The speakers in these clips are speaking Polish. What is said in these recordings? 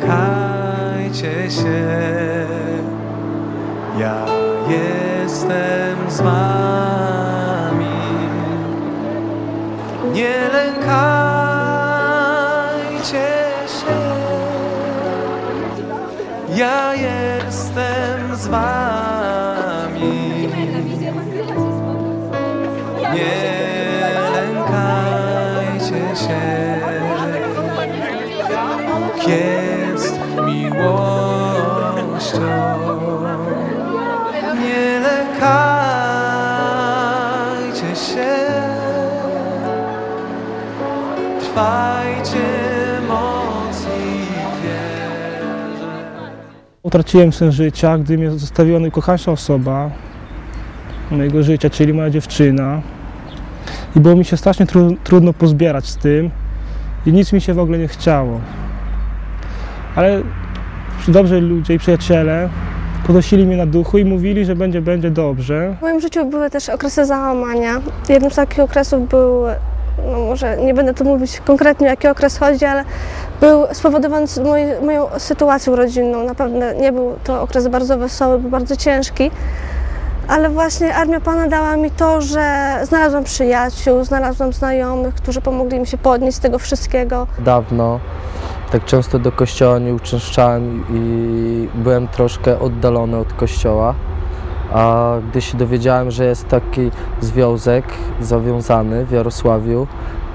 lękajcie się, ja jestem Utraciłem sens życia, gdy mnie zostawiła najkochańsza osoba mojego życia, czyli moja dziewczyna. I było mi się strasznie tru, trudno pozbierać z tym i nic mi się w ogóle nie chciało. Ale dobrzy ludzie i przyjaciele podnosili mnie na duchu i mówili, że będzie, będzie dobrze. W moim życiu były też okresy załamania. Jednym z takich okresów był, no może nie będę tu mówić konkretnie jaki okres chodzi, ale był spowodowany z mojej, moją sytuacją rodzinną. Na pewno nie był to okres bardzo wesoły, był bardzo ciężki. Ale właśnie Armia Pana dała mi to, że znalazłam przyjaciół, znalazłam znajomych, którzy pomogli mi się podnieść z tego wszystkiego. dawno. Tak często do kościoła nie uczęszczałem i byłem troszkę oddalony od kościoła. A gdy się dowiedziałem, że jest taki związek zawiązany w Jarosławiu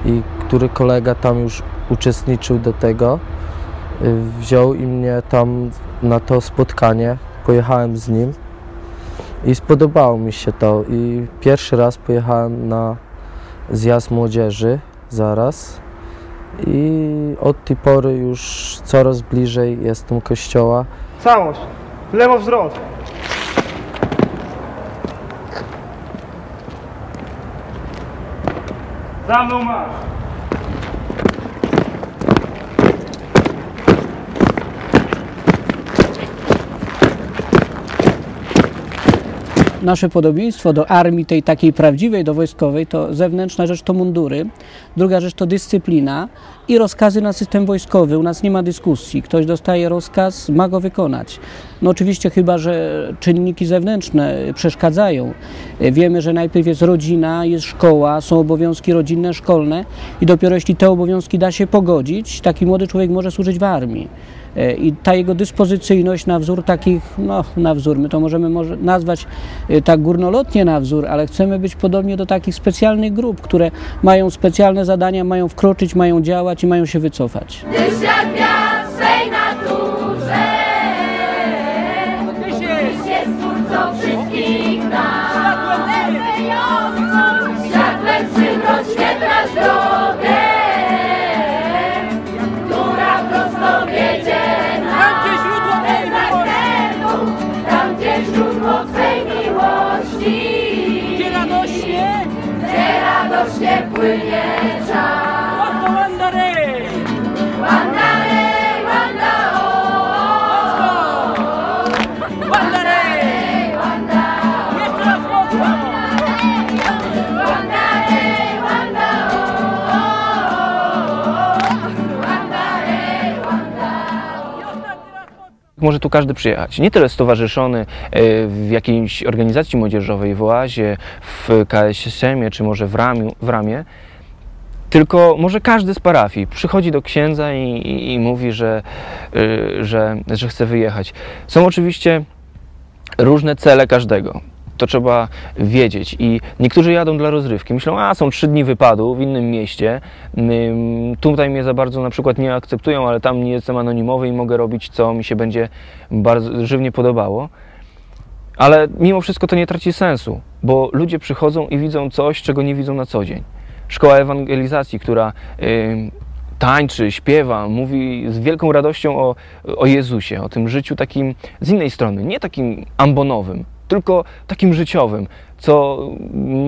i który kolega tam już uczestniczył do tego, y, wziął i mnie tam na to spotkanie. Pojechałem z nim i spodobało mi się to. I pierwszy raz pojechałem na zjazd młodzieży zaraz. I od tej pory już coraz bliżej jestem kościoła. Całość, lewo wzrost. Za mną masz. Nasze podobieństwo do armii, tej takiej prawdziwej, do wojskowej, to zewnętrzna rzecz to mundury, druga rzecz to dyscyplina i rozkazy na system wojskowy. U nas nie ma dyskusji. Ktoś dostaje rozkaz, ma go wykonać. No oczywiście chyba, że czynniki zewnętrzne przeszkadzają. Wiemy, że najpierw jest rodzina, jest szkoła, są obowiązki rodzinne, szkolne i dopiero jeśli te obowiązki da się pogodzić, taki młody człowiek może służyć w armii. E, I ta jego dyspozycyjność na wzór takich, no na wzór, my to możemy może nazwać e, tak górnolotnie na wzór, ale chcemy być podobnie do takich specjalnych grup, które mają specjalne zadania, mają wkroczyć, mają działać i mają się wycofać. yes. Może tu każdy przyjechać. Nie tyle stowarzyszony e, w jakiejś organizacji młodzieżowej, w Oazie, w KSSM-ie, czy może w, ramiu, w Ramie, tylko może każdy z parafii przychodzi do księdza i, i, i mówi, że, y, że, że chce wyjechać. Są oczywiście różne cele każdego. To trzeba wiedzieć. I niektórzy jadą dla rozrywki. Myślą, a są trzy dni wypadu w innym mieście. Tutaj mnie za bardzo na przykład nie akceptują, ale tam nie jestem anonimowy i mogę robić, co mi się będzie bardzo żywnie podobało. Ale mimo wszystko to nie traci sensu, bo ludzie przychodzą i widzą coś, czego nie widzą na co dzień. Szkoła ewangelizacji, która tańczy, śpiewa, mówi z wielką radością o, o Jezusie, o tym życiu takim z innej strony, nie takim ambonowym, tylko takim życiowym, co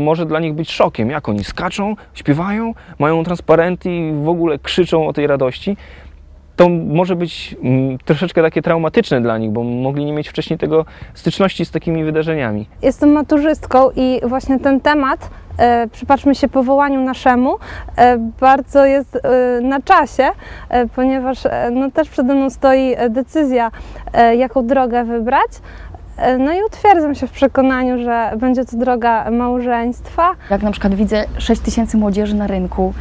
może dla nich być szokiem, jak oni skaczą, śpiewają, mają transparenty i w ogóle krzyczą o tej radości. To może być mm, troszeczkę takie traumatyczne dla nich, bo mogli nie mieć wcześniej tego styczności z takimi wydarzeniami. Jestem maturzystką i właśnie ten temat e, przypatrzmy się powołaniu naszemu, e, bardzo jest e, na czasie, e, ponieważ e, no, też przede mną stoi e, decyzja, jaką drogę wybrać. E, No i utwierdzam się w przekonaniu, że będzie to droga małżeństwa. Jak na przykład widzę 6 tysięcy młodzieży na rynku,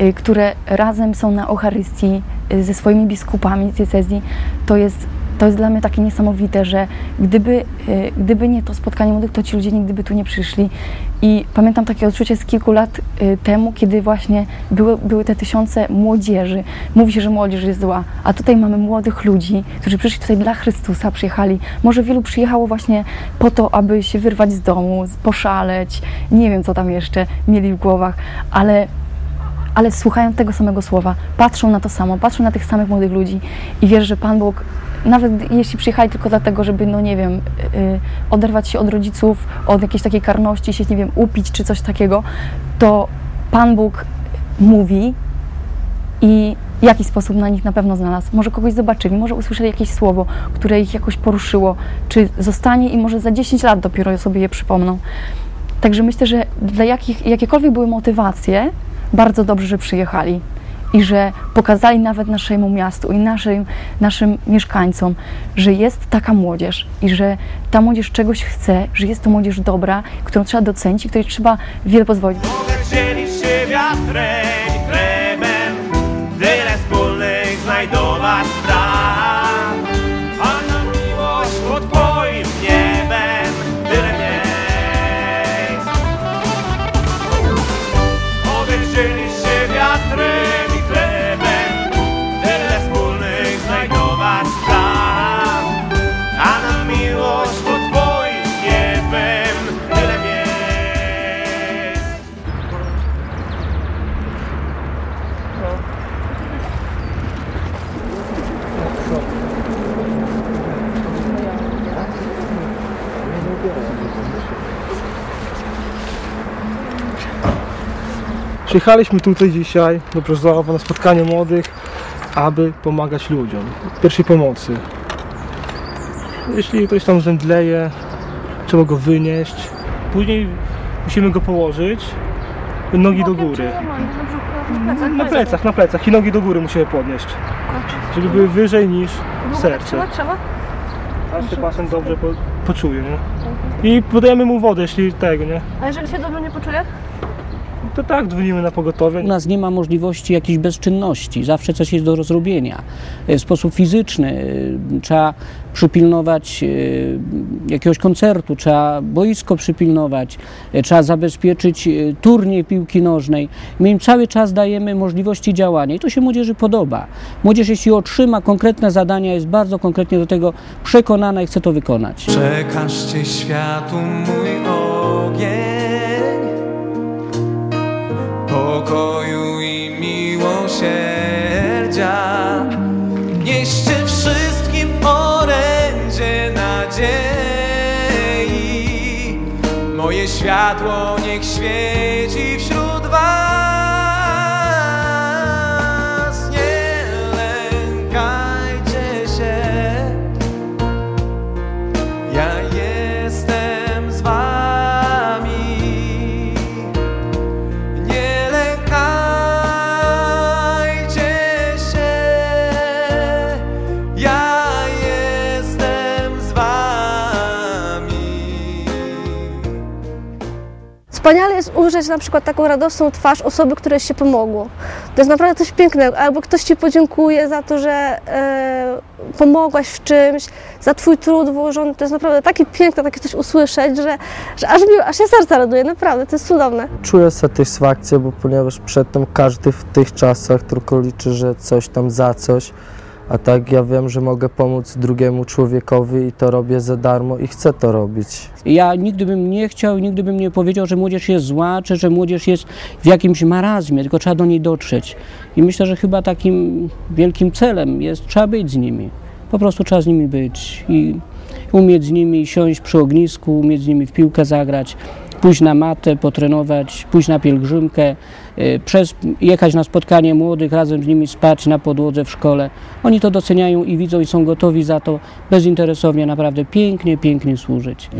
y, które razem są na Eucharystii y, ze swoimi biskupami diecezji, to jest, to jest dla mnie takie niesamowite, że gdyby, y, gdyby nie to spotkanie młodych, to ci ludzie nigdy by tu nie przyszli. I pamiętam takie odczucie z kilku lat y, temu, kiedy właśnie były, były te tysiące młodzieży. Mówi się, że młodzież jest zła, a tutaj mamy młodych ludzi, którzy przyszli tutaj dla Chrystusa, przyjechali. Może wielu przyjechało właśnie po to, aby się wyrwać z domu, poszaleć, nie wiem co tam jeszcze mieli w głowach, ale, ale słuchają tego samego słowa, patrzą na to samo, patrzą na tych samych młodych ludzi i wierzę, że Pan Bóg, nawet jeśli przyjechali tylko dlatego, żeby, no nie wiem, y, oderwać się od rodziców, od jakiejś takiej karności, się, nie wiem, upić czy coś takiego, to Pan Bóg mówi i w jakiś sposób na nich na pewno znalazł. Może kogoś zobaczyli, może usłyszeli jakieś słowo, które ich jakoś poruszyło, czy zostanie i może za 10 lat dopiero sobie je przypomną. Także myślę, że dla jakich, jakiekolwiek były motywacje, bardzo dobrze, że przyjechali i że pokazali nawet naszemu miastu i naszym, naszym mieszkańcom, że jest taka młodzież i że ta młodzież czegoś chce, że jest to młodzież dobra, którą trzeba docenić i której trzeba wiele pozwolić. Mogę się wiatrem Przyjechaliśmy tutaj dzisiaj do Brzozowa na spotkanie młodych, aby pomagać ludziom. Pierwszej pomocy. Jeśli ktoś tam zemdleje, trzeba go wynieść. Później musimy go położyć. Nogi do góry. Na plecach, na plecach i nogi do góry musimy podnieść. Żeby były wyżej niż serce. Aż się pacjent dobrze po, poczuje, nie? I podajemy mu wodę, jeśli tego, nie? A jeżeli się dobrze nie poczuje? To tak, dzwonimy na pogotowie. U nas nie ma możliwości jakiejś bezczynności, zawsze coś jest do zrobienia. E, W sposób fizyczny e, trzeba przypilnować e, jakiegoś koncertu, trzeba boisko przypilnować, trzeba zabezpieczyć turniej piłki nożnej. My im cały czas dajemy możliwości działania i to się młodzieży podoba. Młodzież jeśli otrzyma konkretne zadania, jest bardzo konkretnie do tego przekonana i chce to wykonać. Przekażcie światu mój ogień pokoju i miłosierdzia. Nieście wszystkim orędzie nadziei. Moje światło niech świeci Wspaniale jest ujrzeć na przykład taką radosną twarz osoby, której się pomogło. To jest naprawdę coś pięknego. Albo ktoś Ci podziękuje za to, że e, pomogłaś w czymś, za Twój trud włożony. To jest naprawdę takie piękne, takie coś usłyszeć, że, że aż, mi, aż się serce raduje. Naprawdę, to jest cudowne. Czuję satysfakcję, bo ponieważ przedtem każdy w tych czasach tylko liczy, że coś tam za coś, a tak ja wiem, że mogę pomóc drugiemu człowiekowi i to robię za darmo i chcę to robić. Ja nigdy bym nie chciał, nigdy bym nie powiedział, że młodzież jest zła, czy że młodzież jest w jakimś marazmie, tylko trzeba do niej dotrzeć. I myślę, że chyba takim wielkim celem jest, trzeba być z nimi. Po prostu trzeba z nimi być i umieć z nimi siąść przy ognisku, umieć z nimi w piłkę zagrać, pójść na matę, potrenować, pójść na pielgrzymkę, y, przez, jechać na spotkanie młodych, razem z nimi spać na podłodze w szkole. Oni to doceniają i widzą i są gotowi za to bezinteresownie naprawdę pięknie, pięknie służyć.